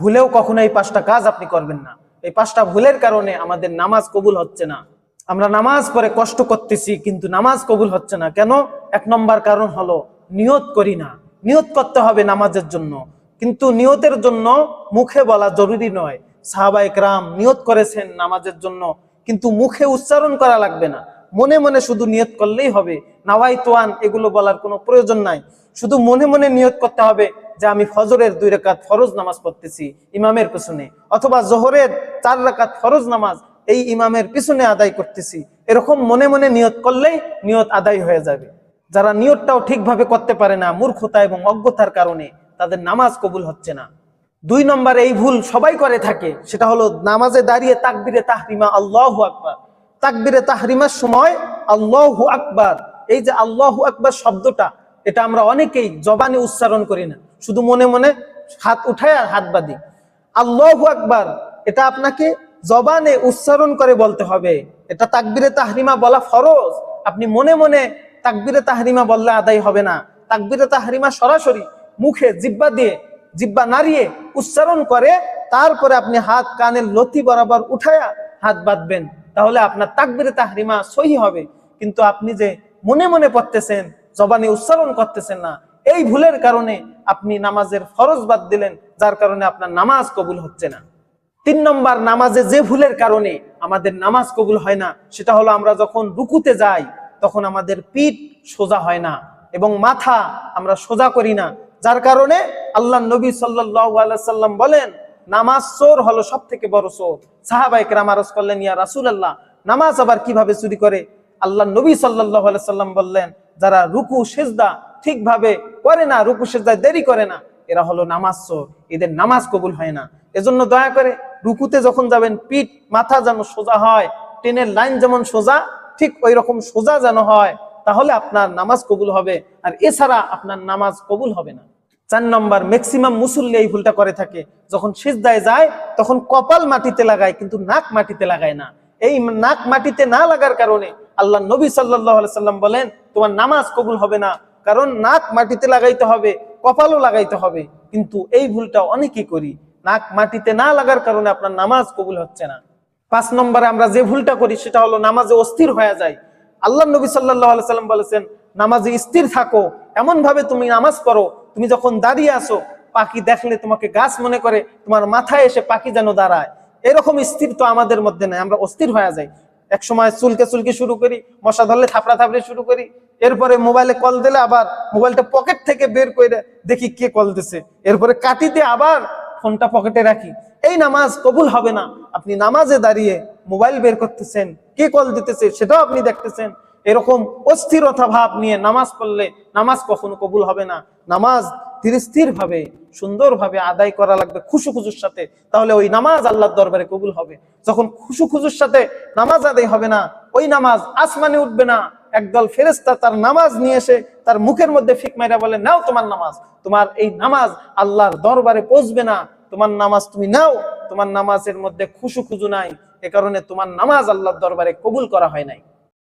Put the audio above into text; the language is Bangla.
ভুলেও কখনো এই পাঁচটা কাজ আপনি করবেন না। এই পাঁচটা ভুলের কারণে আমাদের নামাজ কবুল হচ্ছে না। আমরা নামাজ পড়ে কষ্ট করতেছি, কিন্তু নামাজ কবুল হচ্ছে না। কেন? এক নম্বর কারণ হলো নিয়ত করি না। নিয়ত করতে হবে নামাজের জন্য। কিন্তু নিয়তের জন্য মুখে বলা জরুরি নয়। সাহাবা একরাম নিয়ত করেছেন নামাজের জন্য, কিন্তু মুখে উচ্চারণ করা লাগবে না। মনে মনে শুধু নিয়ত করলেই হবে। নাওয়াই তোয়ান এগুলো বলার কোনো প্রয়োজন নাই। শুধু মনে মনে নিয়ত করতে হবে যে আমি ফজরের দুই রেখাত ফরজ নামাজ পড়তেছি ইমামের পিছনে, অথবা জোহরের চার রাকাত ফরজ নামাজ এই ইমামের পিছনে আদায় করতেছি, এরকম মনে মনে নিয়ত করলেই নিয়ত আদায় হয়ে যাবে। যারা নিয়তটাও ঠিকভাবে করতে পারে না, মূর্খতা এবং অজ্ঞতার কারণে তাদের নামাজ কবুল হচ্ছে না। দুই নম্বর এই ভুল সবাই করে থাকে, সেটা হলো নামাজে দাঁড়িয়ে তাকবিরে তাহরিমা, আল্লাহু আকবার। তাকবিরে তাহরিমার সময় আল্লাহু আকবার, এই যে আল্লাহু আকবার শব্দটা, এটা আমরা অনেকেই জবানে উচ্চারণ করি না। শুধু মনে মনে হাত উঠায় আর হাত বাঁধি। আল্লাহু আকবার, এটা আপনাকে জবানে উচ্চারণ করে বলতে হবে। এটা তাকবিরে তাহরিমা বলা ফরজ। আপনি মনে মনে তাকবিরে তাহরিমা বললে আদায় হবে না। তাকবিরে তাহরিমা সরাসরি মুখে জিব্বা দিয়ে, জিব্বা নাড়িয়ে উচ্চারণ করে, তারপরে আপনি হাত কানের লতি বরাবর উঠায়া হাত বাঁধবেন। তাহলে আপনার তাকবিরে তাহরিমা সহি হবে। কিন্তু আপনি যে মনে মনে পড়তেছেন, জবানে উচ্চারণ করতেছেন না এই ভুলের কারণে আপনি নামাজের ফরজ বাদ দিলেন, যার কারণে আপনার নামাজ কবুল হচ্ছে না। তিন নম্বর, নামাজে যে ভুলের কারণে আমাদের নামাজ কবুল হয় না, সেটা হলো আমরা যখন রুকুতে যাই, তখন আমাদের পিঠ সোজা হয় না এবং মাথা আমরা সোজা করি না। যার কারণে আল্লাহ নবী সাল্লাম বলেন, নামাজ চোর হলো সব থেকে বড় চোর। সাহাবাইক রামারস করলেন, ইয়া রাসুল আল্লাহ নামাজ আবার কীভাবে চুরি করে? আল্লাহ নবী সাল্লাহ সাল্লাম বললেন, যারা রুকু, সেজদা ঠিকভাবে করে না, রুকু সেজদায় দেরি করে না, এরা হলো নামাজ এদের নামাজ কবুল হয় না। এজন্য দয়া করে রুকুতে যখন যাবেন, পিঠ, মাথা যেন সোজা হয় ট্রেনের লাইন যেমন সোজা, ঠিক ওই রকম সোজা যেন হয়, তাহলে আপনার নামাজ কবুল হবে। আর এছাড়া আপনার নামাজ কবুল হবে না। চার নম্বর ম্যাক্সিমাম মুসল্লি এই ভুলটা করে থাকে। যখন সিজদায় যায়, তখন কপাল মাটিতে লাগায়, কিন্তু নাক মাটিতে লাগায় না। এই নাক মাটিতে না লাগার কারণে আল্লাহ নবী সাল্লাহ সাল্লাম বলেন, তোমার নামাজ কবুল হবে না কারণ নাক মাটিতে লাগাইতে হবে, কপালও লাগাইতে হবে। কিন্তু এই ভুলটা অনেকেই করি। নাক মাটিতে না লাগার কারণে আপনার নামাজ কবুল হচ্ছে না। পাঁচ নম্বরে আমরা যে ভুলটা করি, সেটা হলো নামাজে অস্থির হয়ে যায়। আল্লাহ নবী সাল্লাহ সাল্লাম বলেছেন, নামাজে স্থির থাকো এমন ভাবে তুমি নামাজ পড়ো, তুমি যখন দাঁড়িয়ে আসো পাখি দেখলে তোমাকে গাছ মনে করে, তোমার মাথায় এসে পাখি যেন দাঁড়ায়। এরকম স্থির তো আমাদের মধ্যে নাই, আমরা অস্থির হয়ে যাই। এক সময় চুলকে চুলকে শুরু করি, মশা ধরলে থাপড়া থাপড়ে শুরু করি। এরপরে মোবাইলে কল দিলে আবার মোবাইলটা পকেট থেকে বের করে দেখি কে কল দিছে। এরপরে কাটিতে আবার ফোনটা পকেটে রাখি। এই নামাজ কবুল হবে না। আপনি নামাজে দাঁড়িয়ে মোবাইল বের করতেছেন। কে কল দিতেছে সেটাও আপনি দেখতেছেন। এরকম অস্থিরতা ভাব নিয়ে নামাজ পড়লে নামাজ কখনো কবুল হবে না। নামাজ স্থির ভাবে সুন্দর ভাবে আদায় করা লাগবে খুশু খুজুর সাথে। তাহলে ওই নামাজ আল্লাহর দরবারে কবুল হবে। যখন খুশু খুজুর সাথে নামাজ আদায় হবে না, ওই নামাজ আসমানে উঠবে না। একদল ফেরেস্তা তার নামাজ নিয়ে এসে তার মুখের মধ্যে ফিক মাইরা বলে, নাও তোমার নামাজ। তোমার এই নামাজ আল্লাহর দরবারে পৌঁছবে না। তোমার নামাজ তুমি নাও। তোমার নামাজের মধ্যে খুশু খুজু নাই। এ কারণে তোমার নামাজ আল্লাহর দরবারে কবুল করা হয় নাই।